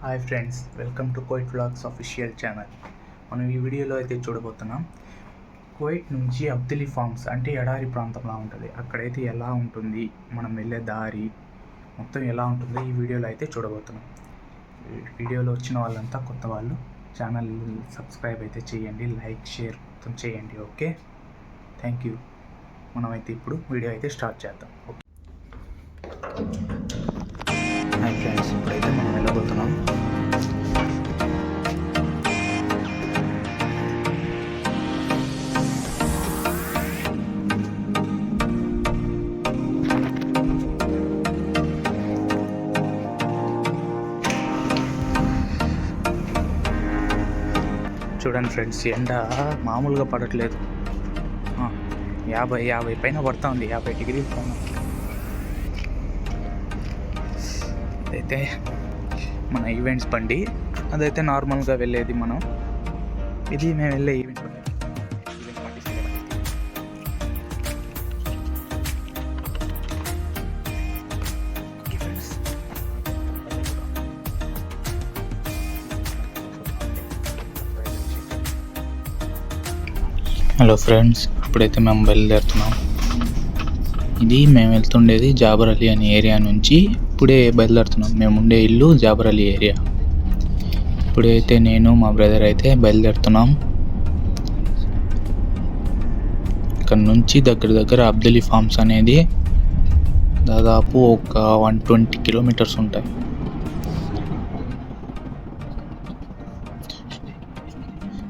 Hi friends welcome to Kuwait vlogs official channel. మనం ఈ వీడియోలో అయితే చూడబోతున్నాం. కోయిట్ నుంచి అబ్దులీ ఫార్మ్స్ అంటే ఎడారి ప్రాంతంలా ఉంటుంది. అక్కడైతే ఎలా ఉంటుంది మనం వెళ్ళే దారి మొత్తం ఎలా ఉంటుందో ఈ వీడియోలో అయితే చూడబోతున్నాం. వీడియోలో వచ్చిన వాళ్ళంతా కొత్త వాళ్ళు ఛానల్ సబ్స్క్రైబ్ అయితే చేయండి లైక్ షేర్ మొత్తం చేయండి ఓకే? Thank you. మనమైతే ఇప్పుడు వీడియో అయితే స్టార్ట్ చేద్దాం. ఓకే. హాయ్ ఫ్రెండ్స్ ఇప్పుడైతే మనం వెళ్ళబోతున్నాం చూడండి ఫ్రెండ్స్ ఎండ మామూలుగా పడట్లేదు. యాభై యాభై పైన పడతా ఉంది యాభై డిగ్రీల పైన. అయితే మన ఈవెంట్స్ బండి. అదైతే నార్మల్గా వెళ్ళేది మనం. ఇది మేము వెళ్ళే ఈవెంట్ బండి. హలో ఫ్రెండ్స్ ఇప్పుడైతే మేము బయలుదేరుతున్నాం. ఇది మేము వెళ్తుండేది జాబర్ అలీ అనే ఏరియా నుంచి. ఇప్పుడే బయలుదేరుతున్నాం. మేము ఉండే ఇల్లు జాబరలి ఏరియా. ఇప్పుడైతే నేను మా బ్రదర్ అయితే బయలుదేరుతున్నాం. ఇక్కడ నుంచి దగ్గర దగ్గర అబ్దులీ ఫార్మ్స్ అనేది దాదాపు ఒక వన్ ట్వంటీ కిలోమీటర్స్ ఉంటాయి.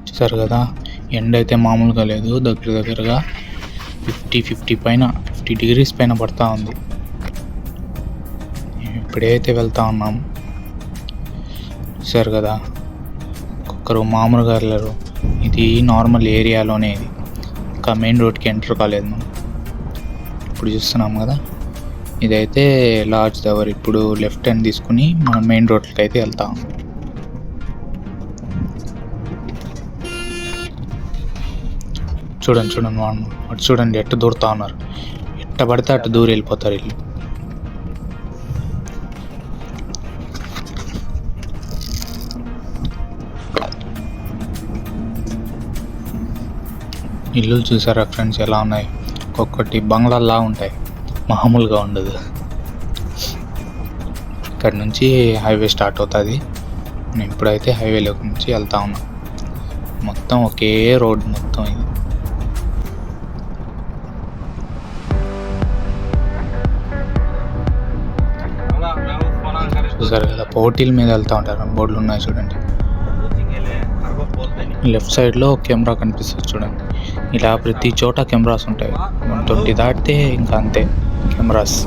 చూసారు కదా ఎండ అయితే మామూలుగా లేదు దగ్గర దగ్గరగా ఫిఫ్టీ ఫిఫ్టీ పైన ఫిఫ్టీ డిగ్రీస్ పైన పడతా ఉంది. ఇప్పుడైతే వెళ్తా ఉన్నాం. చూసారు కదా? ఒక్కొక్కరు మామూలుగా వెళ్ళరు ఇది నార్మల్ ఏరియాలోనే ఇది. ఇంకా మెయిన్ రోడ్కి ఎంటర్ కాలేదు మనం. ఇప్పుడు చూస్తున్నాం కదా? ఇదైతే లార్జ్ దవర్ ఇప్పుడు లెఫ్ట్ హ్యాండ్ తీసుకుని మనం మెయిన్ రోడ్కి అయితే వెళ్తాం చూడండి చూడండి వాడు. అటు చూడండి ఎట్ట దూరుతా ఉన్నారు. ఎట్ట పడితే అటు దూరి వెళ్ళిపోతారు వీళ్ళు. ఇల్లు చూసారా ఫ్రెండ్స్? ఎలా ఉన్నాయి? ఒక్కొక్కటి బంగ్లాల్లా ఉంటాయి. మామూలుగా ఉండదు. ఇక్కడ నుంచి హైవే స్టార్ట్ అవుతుంది. నేను ఇప్పుడైతే హైవేలోకి నుంచి వెళ్తా ఉన్నా. మొత్తం ఒకే రోడ్ మొత్తం ఇది. చూసారు కదా పోటీల మీద వెళ్తూ ఉంటారు. బోర్డులు ఉన్నాయి చూడండి. లెఫ్ట్ సైడ్లో కెమెరా కనిపిస్తుంది చూడండి. ఇలా ప్రతి చోట కెమెరాస్ ఉంటాయి. వన్ ట్వంటీ దాటితే ఇంకా అంతే కెమెరాస్.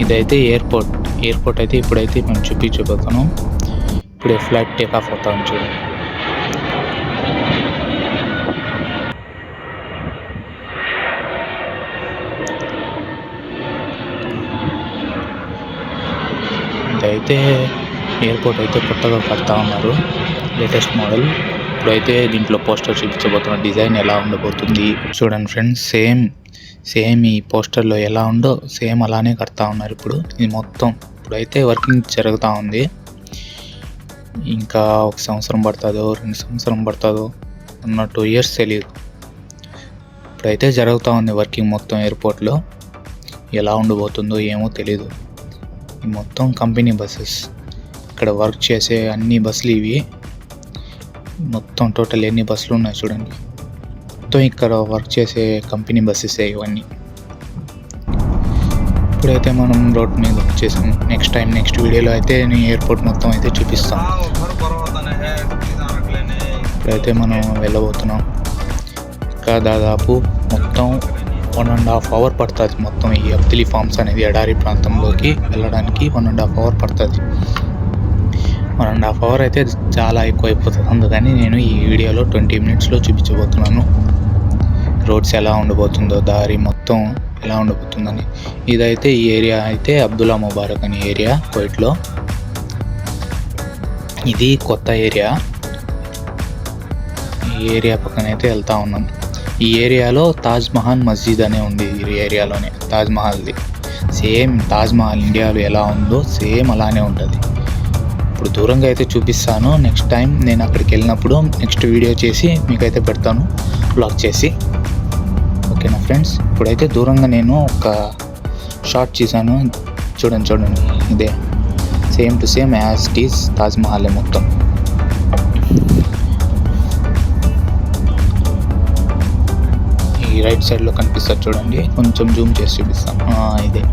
ఇదైతే ఎయిర్పోర్ట్. ఎయిర్పోర్ట్ అయితే ఇప్పుడైతే మేము చూపించబోతున్నాం. ఇప్పుడే ఫ్లైట్ టేక్ ఆఫ్ అవుతాం చూడు. ఇదైతే ఎయిర్పోర్ట్ అయితే కొత్తగా కడతా ఉన్నారు. Latest model. ఇప్పుడైతే దీంట్లో పోస్టర్ చూపించబోతున్న డిజైన్ ఎలా ఉండబోతుంది చూడండి ఫ్రెండ్స్ సేమ్ సేమ్ ఈ పోస్టర్లో ఎలా ఉందో సేమ్ అలానే కడతా ఉన్నారు ఇప్పుడు. ఇది మొత్తం ఇప్పుడైతే వర్కింగ్ జరుగుతూ ఉంది. ఇంకా ఒక సంవత్సరం పడుతుందో రెండు సంవత్సరం పడుతుందో అన్న టూ ఇయర్స్ తెలియదు. ఇప్పుడైతే జరుగుతూ ఉంది వర్కింగ్ మొత్తం ఎయిర్పోర్ట్లో ఎలా ఉండబోతుందో ఏమో తెలీదు. ఈ మొత్తం కంపెనీ బస్సెస్ ఇక్కడ వర్క్ చేసే అన్ని బస్సులు ఇవి. మొత్తం టోటల్ ఎన్ని బస్సులు ఉన్నాయి చూడండి. మొత్తం ఇక్కడ వర్క్ చేసే కంపెనీ బస్సెస్ ఇవన్నీ. ఇప్పుడైతే మనం రోడ్ మీద వచ్చేసాం నెక్స్ట్ టైం నెక్స్ట్ వీడియోలో అయితే నేను ఎయిర్పోర్ట్ మొత్తం అయితే చూపిస్తాం. ఇప్పుడైతే మనం వెళ్ళబోతున్నాం. ఇంకా దాదాపు మొత్తం వన్ అండ్ హాఫ్ అవర్ పడుతుంది. మొత్తం ఈ అబ్దిలీ ఫార్మ్స్ అనేది ఎడారి ప్రాంతంలోకి వెళ్ళడానికి వన్ అండ్ హాఫ్ అవర్ పడుతుంది. వన్ అండ్ హాఫ్ అవర్ అయితే చాలా ఎక్కువ అయిపోతుంది అందుకని నేను ఈ వీడియోలో ట్వంటీ మినిట్స్లో చూపించబోతున్నాను. రోడ్స్ ఎలా ఉండబోతుందో దారి మొత్తం ఎలా ఉండబోతుందని. ఇదైతే ఈ ఏరియా అయితే అబ్దుల్లా ముబారక్ అనే ఏరియా కోయిట్లో. ఇది కొత్త ఏరియా. ఈ ఏరియా పక్కన అయితే వెళ్తా ఉన్నాం ఈ ఏరియాలో తాజ్ మహల్ మస్జిద్ అనే ఉంది ఈ ఏరియాలోనే తాజ్ మహల్ది. సేమ్ తాజ్ మహల్ ఇండియాలో ఎలా ఉందో సేమ్ అలానే ఉంటుంది. ఇప్పుడు దూరంగా అయితే చూపిస్తాను. నెక్స్ట్ టైం నేను అక్కడికి వెళ్ళినప్పుడు నెక్స్ట్ వీడియో చేసి మీకైతే పెడతాను. బ్లాగ్ చేసి. ఓకేనా ఫ్రెండ్స్ ఇప్పుడైతే దూరంగా నేను ఒక షార్ట్ చేశాను. చూడండి చూడండి. ఇదే. Same to same as this Taj Mahal మొత్తం. ఈ రైట్ సైడ్లో కనిపిస్తుంది చూడండి. కొంచెం జూమ్ చేసి చూపిస్తాం ఇదే.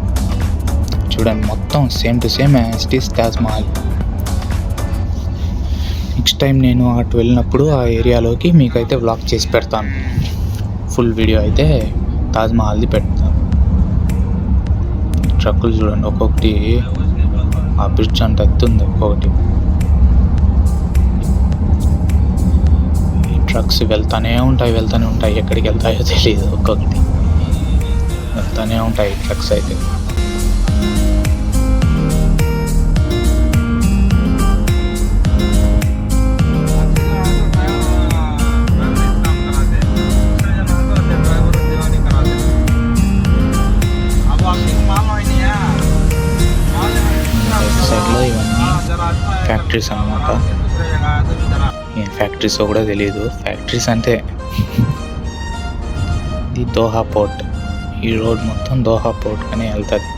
చూడండి మొత్తం same to same as this Taj Mahal time నేను అటు వెళ్ళినప్పుడు ఆ ఏరియాలోకి మీకైతే వ్లాగ్ చేసి పెడతాను. ఫుల్ వీడియో అయితే తాజ్మహల్ది పెడతాను. ట్రక్కులు చూడండి ఒక్కొక్కటి ఆ బ్రిడ్జ్ అంత ఎత్తుంది ఒక్కొక్కటి. ట్రక్స్ వెళ్తానే ఉంటాయి వెళ్తూనే ఉంటాయి ఎక్కడికి వెళ్తాయో తెలియదు ఒక్కొక్కటి. వెళ్తానే ఉంటాయి ట్రక్స్ అయితే. లో ఇవన్నీ ఫ్యాక్టరీస్ అన్నమాట. ఏం ఫ్యాక్టరీస్ కూడా తెలియదు ఫ్యాక్టరీస్ అంటే ఇది దోహా పోర్ట్. ఈ రోడ్ మొత్తం దోహా పోర్ట్ అని వెళ్తుంది.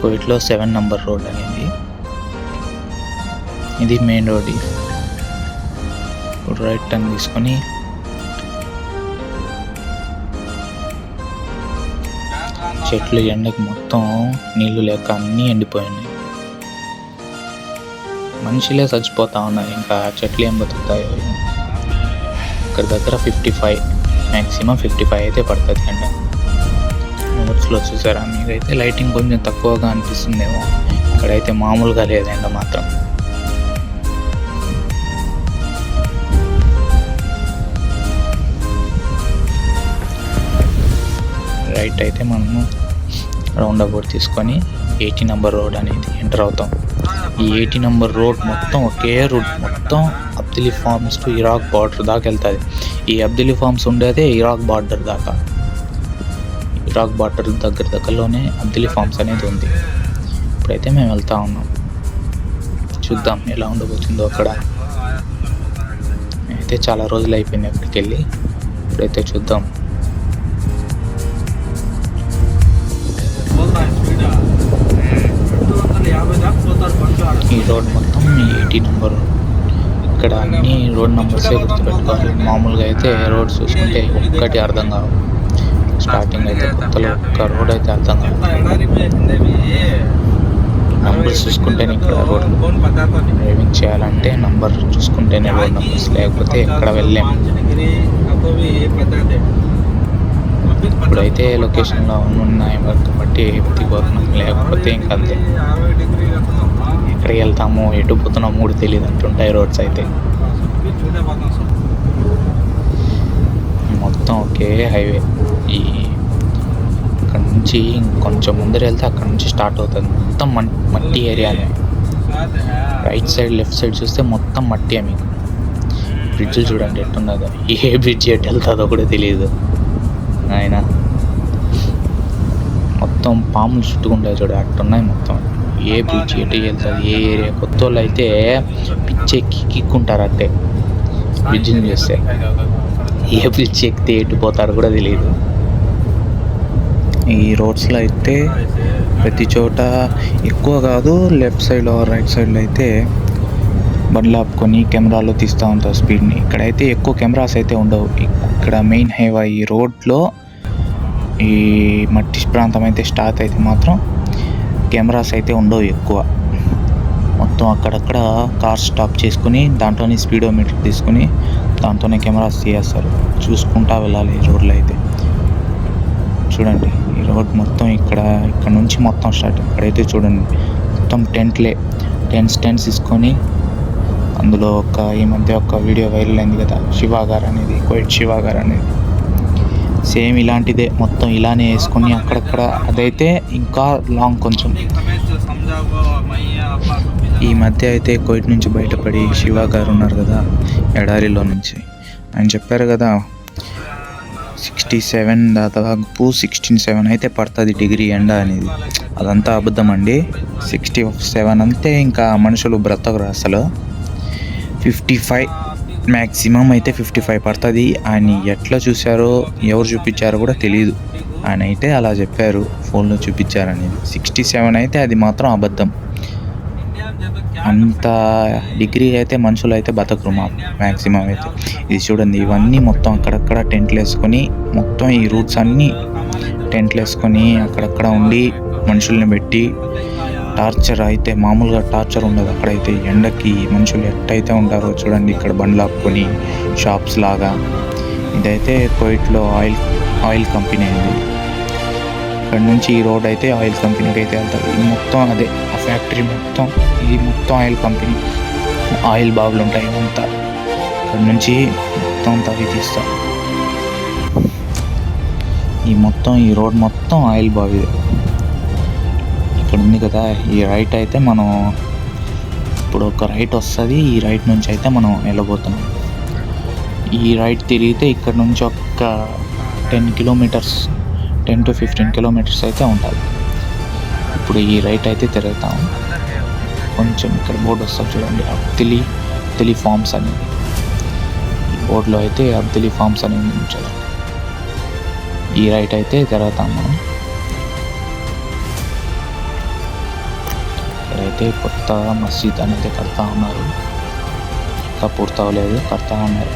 కోవిట్లో సెవెన్ నంబర్ రోడ్ అనేది. ఇది మెయిన్ రోడ్. ఇది. ఇప్పుడు రైట్ టర్న్ తీసుకొని చెట్లు ఎండకి మొత్తం నీళ్ళు లేక అన్నీ ఎండిపోయినాయి. మనుషులే చచ్చిపోతా ఉన్నారు. ఇంకా చెట్లు ఏం బతుకుతాయి ఇక్కడ దగ్గర fifty five maximum fifty five అయితే పడుతుంది అండి. నోట్స్లో చూసారా? మీకైతే లైటింగ్ కొంచెం తక్కువగా అనిపిస్తుందేమో. ఇక్కడైతే మామూలుగా లేదండి మాత్రం. రైట్ అయితే మనము రౌండ్ అబౌట్ తీసుకొని ఎయిటీ నెంబర్ రోడ్ అనేది ఎంటర్ అవుతాం. ఈ ఎయిటీ నెంబర్ రోడ్ మొత్తం ఒకే రూట్ మొత్తం Abdali farms to Iraq border దాకా వెళ్తుంది. ఈ అబ్దులీ ఫార్మ్స్ ఉండేదే ఇరాక్ బార్డర్ దాకా. ఇరాక్ బార్డర్ దగ్గర దగ్గరలోనే అబ్దులీ ఫార్మ్స్ అనేది ఉంది. ఇప్పుడైతే మేము వెళ్తా ఉన్నాం. చూద్దాం ఎలా ఉండబోతుందో అక్కడ. అయితే చాలా రోజులు అయిపోయింది అక్కడికి వెళ్ళి. ఇప్పుడైతే చూద్దాం. Eighty number. ఇక్కడ అన్ని రోడ్ నెంబర్సే గుర్తుపెట్టుకోవాలి. మామూలుగా అయితే రోడ్ చూసుకుంటే ఒక్కటి అర్థం కావు. స్టార్టింగ్ అయితే కొత్తలో ఒక్క రోడ్ అయితే అర్థం కావు. నంబర్స్ చూసుకుంటేనే ఇక్కడ రోడ్ డ్రైవింగ్ చేయాలంటే నంబర్ చూసుకుంటేనే రోడ్ నంబర్స్. లేకపోతే ఎక్కడ వెళ్ళాము ఇప్పుడైతే లొకేషన్లో ఉన్నాయి కాబట్టి దిగోతున్నాం లేకపోతే ఇంకా అంతే. ఎక్కడికి వెళ్తాము ఎటు పోతున్నామో కూడా తెలియదు అంటుంటాయి రోడ్స్ అయితే. మొత్తం ఒకే హైవే. ఈ అక్కడ నుంచి ఇంకొంచెం ముందర వెళ్తే అక్కడ నుంచి స్టార్ట్ అవుతుంది. మొత్తం మట్టి ఏరియానే రైట్ సైడ్ లెఫ్ట్ సైడ్ చూస్తే మొత్తం మట్టి మీకు. బ్రిడ్జ్ చూడండి ఎట్టున్నదో. ఏ బ్రిడ్జ్ ఎటు వెళ్తుందో కూడా తెలియదు. ఆయన మొత్తం పాములు చుట్టుకుంటాయి చూడ. అట్టున్నాయి మొత్తం. ఏ బీచ్ ఎటు వెళ్తుంది ఏ ఏరియా కొత్త వాళ్ళు అయితే పిచ్చి ఎక్కి కిక్కుంటారు అంటే బ్రిడ్జిని చూస్తే. ఏ బ్రిడ్జ్ ఎక్కితే ఎటు కూడా తెలియదు ఈ రోడ్స్లో అయితే ప్రతి చోట ఎక్కువ కాదు లెఫ్ట్ సైడ్ రైట్ సైడ్లో అయితే బండ్లు ఆపుకొని కెమెరాలో తీస్తూ ఉంటారు స్పీడ్ని. ఇక్కడైతే ఎక్కువ కెమెరాస్ అయితే ఉండవు. ఇక్కడ మెయిన్ హైవే ఈ రోడ్లో ఈ మట్టి ప్రాంతం అయితే స్టార్ట్ అయితే మాత్రం కెమెరాస్ అయితే ఉండవు ఎక్కువ. మొత్తం అక్కడక్కడ కార్ స్టాప్ చేసుకుని దాంట్లోనే స్పీడోమీటర్ తీసుకుని దాంతోనే కెమెరాస్ తీయేస్తారు చూసుకుంటా వెళ్ళాలి ఈ రోడ్లో అయితే. చూడండి ఈ రోడ్ మొత్తం ఇక్కడ ఇక్కడ నుంచి మొత్తం స్టార్ట్. ఇక్కడైతే చూడండి మొత్తం టెంట్లే. టెంట్స్ టెంట్స్ తీసుకొని అందులో ఒక ఈ మధ్య ఒక వీడియో వైరల్ అయింది కదా శివ గారు అనేది కోయిట్ శివ గారు అనేది. సేమ్ ఇలాంటిదే మొత్తం ఇలానే వేసుకొని అక్కడక్కడ అదైతే ఇంకా లాంగ్ కొంచెం. ఈ మధ్య అయితే కోయిట్ నుంచి బయటపడి శివ గారు ఉన్నారు కదా ఎడారిలో నుంచి. ఆయన చెప్పారు కదా సిక్స్టీ సెవెన్ దాదాపు సిక్స్టీన్ సెవెన్ అయితే పడుతుంది డిగ్రీ ఎండ అనేది. అదంతా అబద్ధం అండి. సిక్స్టీ సెవెన్ అంతే ఇంకా మనుషులు బ్రతకరు అసలు. ఫిఫ్టీ ఫైవ్ మ్యాక్సిమం అయితే ఫిఫ్టీ ఫైవ్ పడుతుంది. ఆయన ఎట్లా చూశారో ఎవరు చూపించారో కూడా తెలియదు ఆయన అయితే అలా చెప్పారు. ఫోన్లో చూపించారని. సిక్స్టీ సెవెన్ అయితే అది మాత్రం అబద్ధం. అంత డిగ్రీ అయితే మనుషులు అయితే బతకరు మా మ్యాక్సిమం అయితే. ఇది చూడండి ఇవన్నీ మొత్తం అక్కడక్కడ టెంట్లు వేసుకొని మొత్తం ఈ రూట్స్ అన్నీ టెంట్లు వేసుకొని అక్కడక్కడ ఉండి మనుషుల్ని పెట్టి టార్చర్ అయితే మామూలుగా టార్చర్ ఉండదు. అక్కడైతే ఎండకి మనుషులు ఎట్టయితే ఉంటారో చూడండి ఇక్కడ బండ్లు ఆపుకొని షాప్స్ లాగా. ఇదైతే కోయిట్లో ఆయిల్ ఆయిల్ కంపెనీ అండి. ఇక్కడ నుంచి ఈ రోడ్ అయితే ఆయిల్ కంపెనీకి అయితే వెళ్తారు. ఇది మొత్తం అదే ఆ ఫ్యాక్టరీ మొత్తం ఇది మొత్తం ఆయిల్ కంపెనీ. ఆయిల్ బావులు ఉంటాయి అంతా. ఇక్కడ నుంచి మొత్తం తవ్వి తీస్తాం. ఈ మొత్తం ఈ రోడ్ మొత్తం ఆయిల్ బావి ఇక్కడ ఉంది కదా ఈ రైట్ అయితే మనం ఇప్పుడు ఒక రైట్ వస్తుంది ఈ రైట్ నుంచి అయితే మనం వెళ్ళబోతున్నాం. ఈ రైట్ తిరిగితే ఇక్కడ నుంచి ఒక ten kilometres ten to fifteen kilometres అయితే ఉంటుంది ఇప్పుడు ఈ రైట్ అయితే తిరుగుతాం. కొంచెం ఇక్కడ బోర్డు వస్తుంది చూడండి అబ్దిలి అబ్దిలి ఫార్మ్స్ అని. ఈ బోర్డులో అయితే అబ్దిలి ఫార్మ్స్ అని ఉంచాలి చూడండి ఈ రైట్ అయితే తిరుగుతాం మనం. అయితే కొత్త మసీద్ అనేది కడతా ఉన్నారు ఇంకా పూర్తవలేదు కడతా ఉన్నారు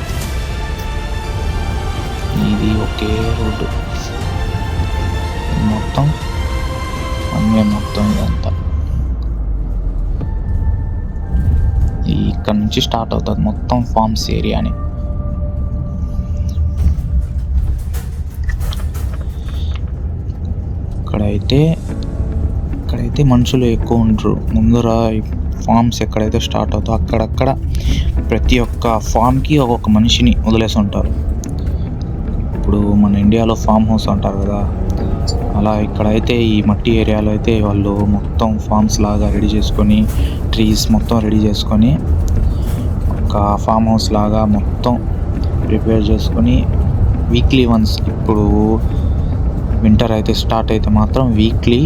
ఇది ఒకే రోడ్డు. మొత్తం అన్నీ మొత్తం ఇదంతా. ఇక్కడ నుంచి స్టార్ట్ అవుతుంది మొత్తం ఫార్మ్స్ ఏరియాని. ఇక్కడైతే అయితే మనుషులు ఎక్కువ ఉండరు. ముందర ఫామ్స్ ఫార్మ్స్ ఎక్కడైతే స్టార్ట్ అవుతుందో అక్కడక్కడ ప్రతి ఒక్క ఫామ్కి ఒక్కొక్క మనిషిని వదిలేసి ఉంటారు. ఇప్పుడు మన ఇండియాలో ఫామ్ హౌస్ అంటారు కదా అలా ఇక్కడైతే ఈ మట్టి ఏరియాలో అయితే వాళ్ళు మొత్తం ఫామ్స్ లాగా రెడీ చేసుకొని ట్రీస్ మొత్తం రెడీ చేసుకొని ఒక ఫామ్ హౌస్ లాగా మొత్తం ప్రిపేర్ చేసుకొని వీక్లీ వన్స్ ఇప్పుడు వింటర్ అయితే స్టార్ట్ అయితే మాత్రం వీక్లీ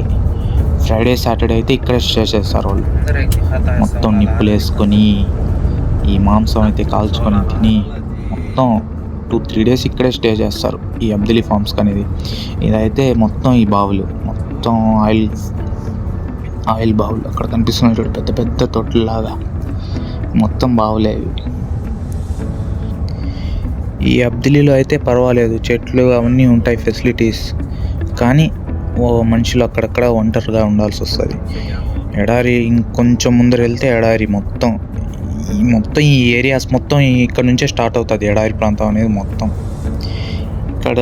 ఫ్రైడే సాటర్డే అయితే ఇక్కడే స్టే చేస్తారు వాళ్ళు. మొత్తం నిప్పులు వేసుకొని ఈ మాంసం అయితే కాల్చుకొని తిని మొత్తం టూ త్రీ డేస్ ఇక్కడే స్టే చేస్తారు ఈ అబ్దులీ ఫార్మ్స్ అనేది ఇదైతే మొత్తం ఈ బావులు మొత్తం ఆయిల్ ఆయిల్ బావులు. అక్కడ కనిపిస్తున్నటువంటి చూడు పెద్ద పెద్ద తొట్టులాగా మొత్తం బావులే ఇవి. ఈ అబ్దిలీలో అయితే పర్వాలేదు చెట్లు అవన్నీ ఉంటాయి ఫెసిలిటీస్ కానీ మనుషులు అక్కడక్కడ ఒంటరిగా ఉండాల్సి వస్తుంది. ఎడారి ఇంకొంచెం ముందర వెళ్తే ఎడారి మొత్తం ఈ మొత్తం ఈ ఏరియాస్ మొత్తం ఇక్కడ నుంచే స్టార్ట్ అవుతుంది ఎడారి ప్రాంతం అనేది మొత్తం. ఇక్కడ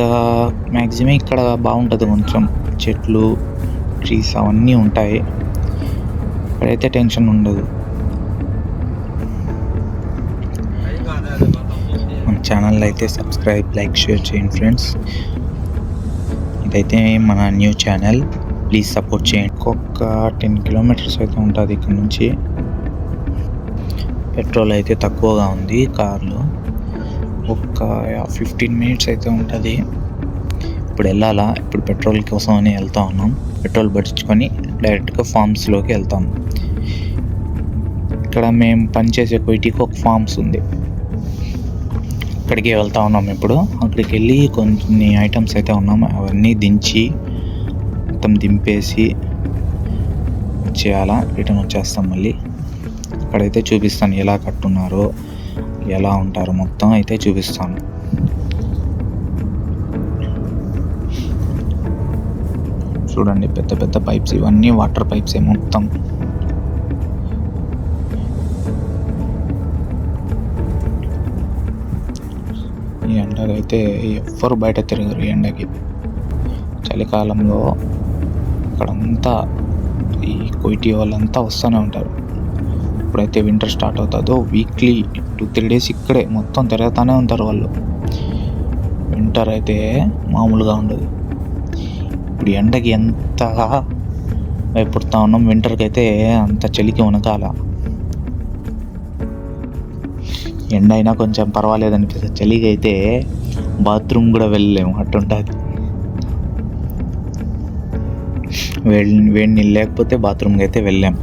మ్యాక్సిమం ఇక్కడ బాగుంటుంది కొంచెం. చెట్లు ట్రీస్ అవన్నీ ఉంటాయి. ఇక్కడైతే టెన్షన్ ఉండదు. మన ఛానల్ అయితే సబ్స్క్రైబ్ లైక్ షేర్ చేయండి ఫ్రెండ్స్. ఇదైతే మన న్యూ ఛానల్. ప్లీజ్ సపోర్ట్ చేయండి. ఒక్క టెన్ కిలోమీటర్స్ అయితే ఉంటుంది ఇక్కడ నుంచి. పెట్రోల్ అయితే తక్కువగా ఉంది కార్లో. ఒక్క ఫిఫ్టీన్ మినిట్స్ అయితే ఉంటుంది. ఇప్పుడు వెళ్ళాలా? ఇప్పుడు పెట్రోల్ కోసం అని వెళ్తా ఉన్నాం. పెట్రోల్ పట్టించుకొని డైరెక్ట్గా ఫార్మ్స్లోకి వెళ్తాం. ఇక్కడ మేము పనిచేసే కొయిటీకి ఒక ఫార్మ్స్ ఉంది. అక్కడికి వెళ్తా ఉన్నాం ఇప్పుడు. అక్కడికి వెళ్ళి కొన్ని ఐటమ్స్ అయితే ఉన్నాం అవన్నీ దించి మొత్తం దింపేసి వచ్చేయాలా? రిటర్న్ వచ్చేస్తాం మళ్ళీ. అక్కడైతే చూపిస్తాను ఎలా కట్టున్నారో ఎలా ఉంటారో మొత్తం అయితే చూపిస్తాను. చూడండి పెద్ద పెద్ద పైప్స్ ఇవన్నీ వాటర్ పైప్స్ మొత్తం. అయితే ఎవ్వరు బయట తిరగరు ఈ ఎండకి. చలికాలంలో అక్కడంతా ఈ కొయిటీ వాళ్ళంతా వస్తూనే ఉంటారు. ఎప్పుడైతే వింటర్ స్టార్ట్ అవుతుందో వీక్లీ టూ త్రీ డేస్ ఇక్కడే మొత్తం తిరుగుతూనే ఉంటారు వాళ్ళు. వింటర్ అయితే మామూలుగా ఉండదు. ఇప్పుడు ఎండకి ఎంత భయపడుతూ ఉన్నాం వింటర్కి అయితే అంత చలికి వనకాల. ఎండ అయినా కొంచెం పర్వాలేదు అనిపిస్తుంది. చలిగా అయితే బాత్రూమ్ కూడా వెళ్ళలేము. అట్టుంటుంది. వేడి వేడి నీళ్ళు లేకపోతే బాత్రూమ్కి అయితే వెళ్ళాం.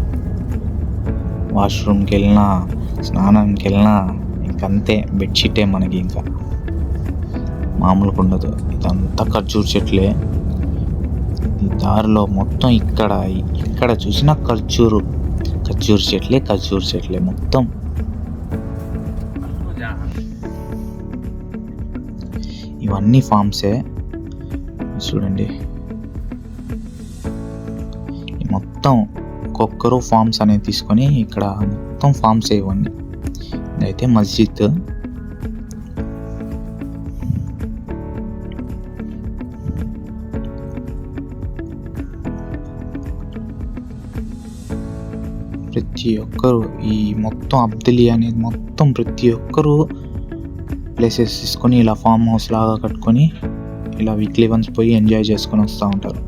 వాష్రూమ్కి వెళ్ళినా స్నానానికి వెళ్ళినా ఇంకంతే. బెడ్షీటే మనకి ఇంకా. మామూలుగా ఉండదు ఇదంతా ఖర్జూర్ చెట్లే. ఈ దారిలో మొత్తం ఇక్కడ ఇక్కడ చూసిన ఖర్జూరు. ఖర్జూర్ చెట్లే ఖర్జూర్ చెట్లే మొత్తం. ఇవన్నీ ఫామ్సే. చూడండి. మొత్తం ఒక్కొక్కరు ఫామ్స్ అనేది తీసుకొని ఇక్కడ మొత్తం ఫామ్స్ ఇవన్నీ. ఇదైతే మస్జిద్. ప్రతి ఒక్కరు ఈ మొత్తం అబ్దులి అనేది మొత్తం ప్రతి ఒక్కరు ప్లేసెస్ తీసుకొని ఇలా ఫామ్ హౌస్ లాగా కట్టుకొని ఇలా వీక్లీ వన్స్ పోయి ఎంజాయ్ చేసుకొని వస్తూ ఉంటారు.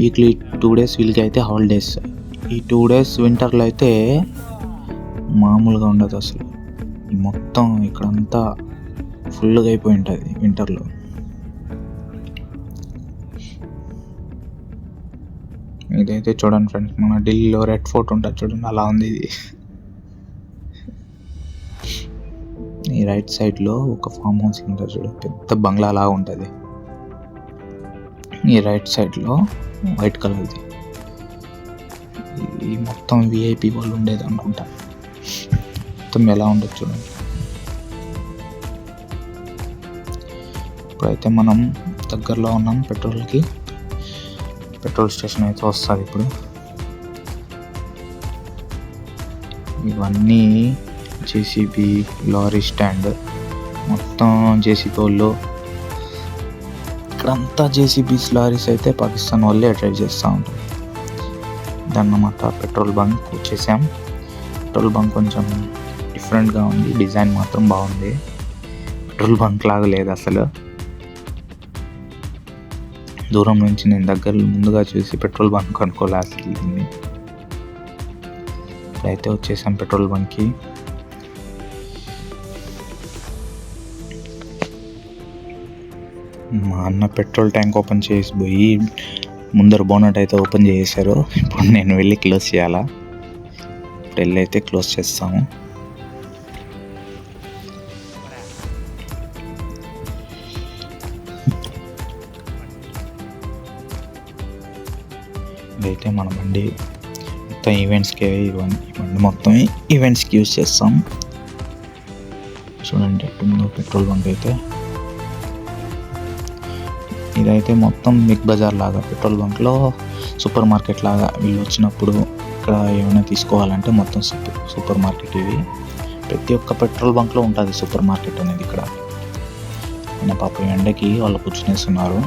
వీక్లీ టూ డేస్ వీళ్ళకి అయితే హాలిడేస్. ఈ టూ డేస్ వింటర్లో అయితే మామూలుగా ఉండదు అసలు. మొత్తం ఇక్కడంతా ఫుల్గా అయిపోయి ఉంటుంది వింటర్లో. ఇదైతే చూడండి ఫ్రెండ్స్ మన ఢిల్లీలో రెడ్ ఫోర్ట్ ఉంటుంది చూడండి అలా ఉంది ఇది. రైట్ సైడ్లో ఒక ఫామ్ హౌస్ ఉంటుంది చూడు పెద్ద బంగ్లా లాగా ఉంటుంది. ఈ రైట్ సైడ్లో వైట్ కలర్ది. ఈ మొత్తం విఐపి వాళ్ళు ఉండేది అనుకుంటా. మొత్తం ఎలా ఉండదు చూడండి. ఇప్పుడైతే మనం దగ్గరలో ఉన్నాం పెట్రోల్కి. పెట్రోల్ స్టేషన్ అయితే వస్తుంది ఇప్పుడు. ఇవన్నీ జేసీబీ లారీ స్టాండ్ మొత్తం జేసీబీ వాళ్ళు. ఇక్కడంతా జేసీబీస్ లారీస్ అయితే పాకిస్తాన్ వాళ్ళే డ్రైవ్ చేస్తూ ఉంటారు. ఇదన్నమాట పెట్రోల్ బంక్ వచ్చేసాం. పెట్రోల్ బంక్ కొంచెం డిఫరెంట్గా ఉంది డిజైన్ మాత్రం బాగుంది. పెట్రోల్ బంక్ లాగా లేదు అసలు. దూరం నుంచి నేను దగ్గర ముందుగా చూసి పెట్రోల్ బంక్ అనుకోలే అసలు ఇప్పుడైతే వచ్చేసాం పెట్రోల్ బంక్కి. మా అన్న పెట్రోల్ ట్యాంక్ ఓపెన్ చేసి పోయి ముందర బోనట్ అయితే ఓపెన్ చేశారు ఇప్పుడు నేను వెళ్ళి క్లోజ్ చేయాలా? ఇప్పుడు వెళ్ళి అయితే క్లోజ్ చేస్తాము. ఇదైతే మన బండి. మొత్తం ఈవెంట్స్కి ఇవన్నీ బండి మొత్తం ఈవెంట్స్కి యూజ్ చేస్తాం. చూడండి ఎట్టుందో పెట్రోల్ బంక్ అయితే. ఇదైతే మొత్తం బిగ్ బజార్ లాగా పెట్రోల్ బంక్లో సూపర్ మార్కెట్ లాగా వీళ్ళు వచ్చినప్పుడు ఇక్కడ ఏమైనా తీసుకోవాలంటే మొత్తం సూపర్ సూపర్ మార్కెట్ ఇవి ప్రతి ఒక్క పెట్రోల్ బంక్లో ఉంటుంది సూపర్ మార్కెట్ అనేది ఇక్కడ. ఆయన పాప ఎండకి వాళ్ళు కూర్చునేస్తున్నారు.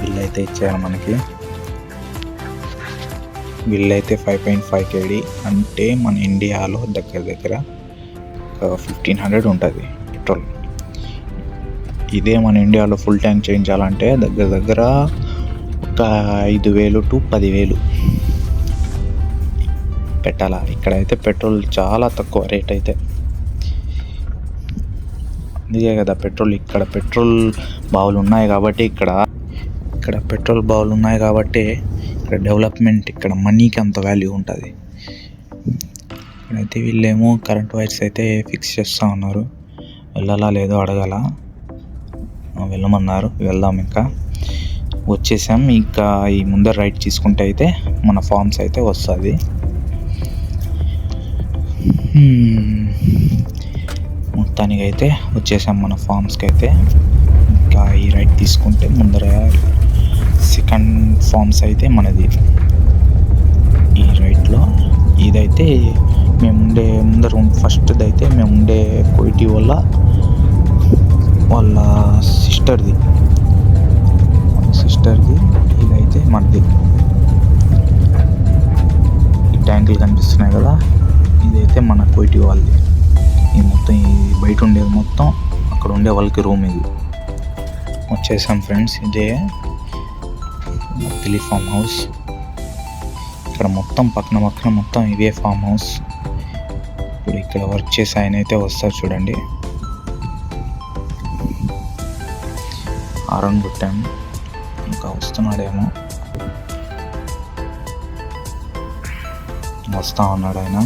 బిల్ అయితే ఇచ్చారు మనకి. బిల్ అయితే ఫైవ్ పాయింట్ ఫైవ్ కేడీ అంటే మన ఇండియాలో దగ్గర దగ్గర ఫిఫ్టీన్ హండ్రెడ్ ఉంటుంది పెట్రోల్. ఇదే మన ఇండియాలో ఫుల్ ట్యాంక్ చేయించాలంటే దగ్గర దగ్గర ఒక ఐదు వేలు టు పదివేలు పెట్టాలా? ఇక్కడైతే పెట్రోల్ చాలా తక్కువ రేట్ అయితే. అందుకే కదా పెట్రోల్. ఇక్కడ పెట్రోల్ బావులు ఉన్నాయి కాబట్టి ఇక్కడ ఇక్కడ పెట్రోల్ బావులు ఉన్నాయి కాబట్టి ఇక్కడ డెవలప్మెంట్ ఇక్కడ మనీకి అంత వాల్యూ ఉంటుంది. ఇక్కడైతే వీళ్ళేమో కరెంట్ వైర్స్ అయితే ఫిక్స్ చేస్తూ ఉన్నారు. వెళ్ళాలా లేదో అడగాల. వెళ్ళమన్నారు. వెళ్దాం ఇంకా. వచ్చేసాం. ఇంకా ఈ ముందర రైట్ తీసుకుంటే అయితే మన ఫార్మ్స్ అయితే వస్తుంది. మొత్తానికి అయితే వచ్చేసాం మన ఫార్మ్స్కి అయితే. ఇంకా ఈ రైట్ తీసుకుంటే ముందర సెకండ్ ఫార్మ్స్ అయితే మనది. ఈ రైట్లో ఇదైతే మేము ఉండే ముందర ఫస్ట్ది అయితే మేము ఉండే కోయిటి వల్ల వాళ్ళ సిస్టర్ది. సిస్టర్ది ఇదైతే మనది ఈ ట్యాంకులు కనిపిస్తున్నాయి కదా ఇదైతే మన కోయిటి వాళ్ళది. ఈ మొత్తం ఈ బయట ఉండేది మొత్తం అక్కడ ఉండే వాళ్ళకి రూమ్ ఇది. వచ్చేసాం ఫ్రెండ్స్ ఇదే మత్తిలి ఫామ్ హౌస్. ఇక్కడ మొత్తం పక్కన పక్కన మొత్తం ఇవే ఫామ్ హౌస్. ఇప్పుడు ఇక్కడ వర్క్ చేసి ఆయన అయితే వస్తారు చూడండి. హారన్ కొట్టాము ఇంకా వస్తున్నాడేమో. వస్తా ఉన్నాడు ఆయన.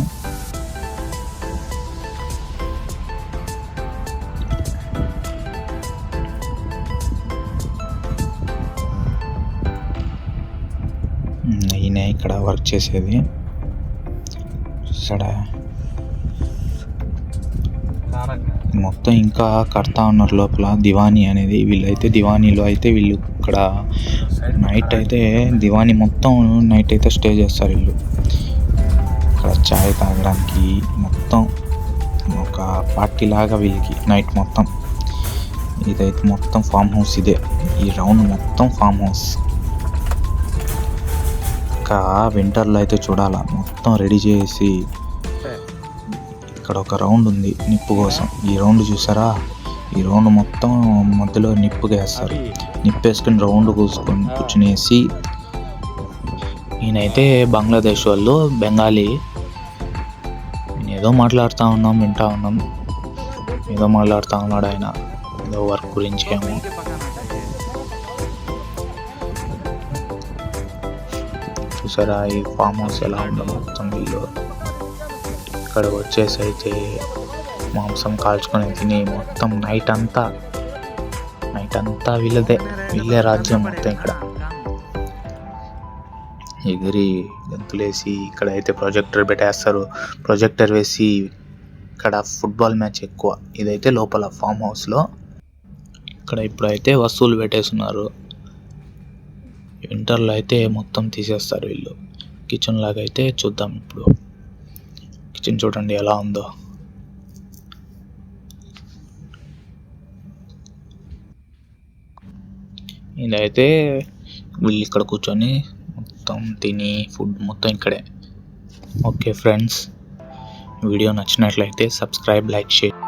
ఈయన ఇక్కడ వర్క్ చేసేది. చూసాడా మొత్తం ఇంకా కడతా ఉన్నారు లోపల. దివానీ అనేది వీళ్ళైతే దివానీలో అయితే వీళ్ళు ఇక్కడ నైట్ అయితే దివానీ మొత్తం నైట్ అయితే స్టే చేస్తారు వీళ్ళు. ఇక్కడ చాయ్ తాగడానికి మొత్తం ఒక పార్టీ లాగా వీళ్ళకి నైట్ మొత్తం. ఇదైతే మొత్తం ఫామ్ హౌస్ ఇదే. ఈ రౌండ్ మొత్తం ఫామ్ హౌస్. ఇంకా వింటర్లో అయితే చూడాలా. మొత్తం రెడీ చేసి ఇక్కడ ఒక రౌండ్ ఉంది నిప్పు కోసం. ఈ రౌండ్ చూసారా? ఈ రౌండ్ మొత్తం మధ్యలో నిప్పుగా వేస్తారు. నిప్పు వేసుకుని రౌండ్ కూసుకొని కూర్చునేసి నేనైతే బంగ్లాదేశ్ వాళ్ళు బెంగాలీ. ఏదో మాట్లాడుతూ ఉన్నాం వింటా ఉన్నాం. ఏదో మాట్లాడుతూ ఉన్నాడు ఆయన. ఏదో వర్క్ గురించి ఏమో. చూసారా ఈ ఫామ్ హౌస్ ఎలా ఉందో మొత్తం వీళ్ళు. ఇక్కడ వచ్చేసి అయితే మాంసం కాల్చుకొని తిని మొత్తం నైట్ అంతా నైట్ అంతా వీళ్ళదే వీళ్ళే రాజ్యం మొత్తం ఇక్కడ. ఎగిరి గంతులేసి ఇక్కడ అయితే ప్రొజెక్టర్ పెట్టేస్తారు. ప్రొజెక్టర్ వేసి ఇక్కడ ఫుట్బాల్ మ్యాచ్ ఎక్కువ. ఇదైతే లోపల ఫామ్ హౌస్లో. ఇక్కడ ఇప్పుడైతే వస్తువులు పెట్టేస్తున్నారు వింటర్లో అయితే మొత్తం తీసేస్తారు వీళ్ళు. కిచెన్ లాగా అయితే చూద్దాం ఇప్పుడు. కిచెన్ చూడండి ఎలా ఉందో. ఇదైతే వీళ్ళు ఇక్కడ కూర్చొని మొత్తం తిని ఫుడ్ మొత్తం ఇక్కడే. ఓకే ఫ్రెండ్స్ వీడియో నచ్చినట్లయితే సబ్స్క్రైబ్ లైక్ షేర్.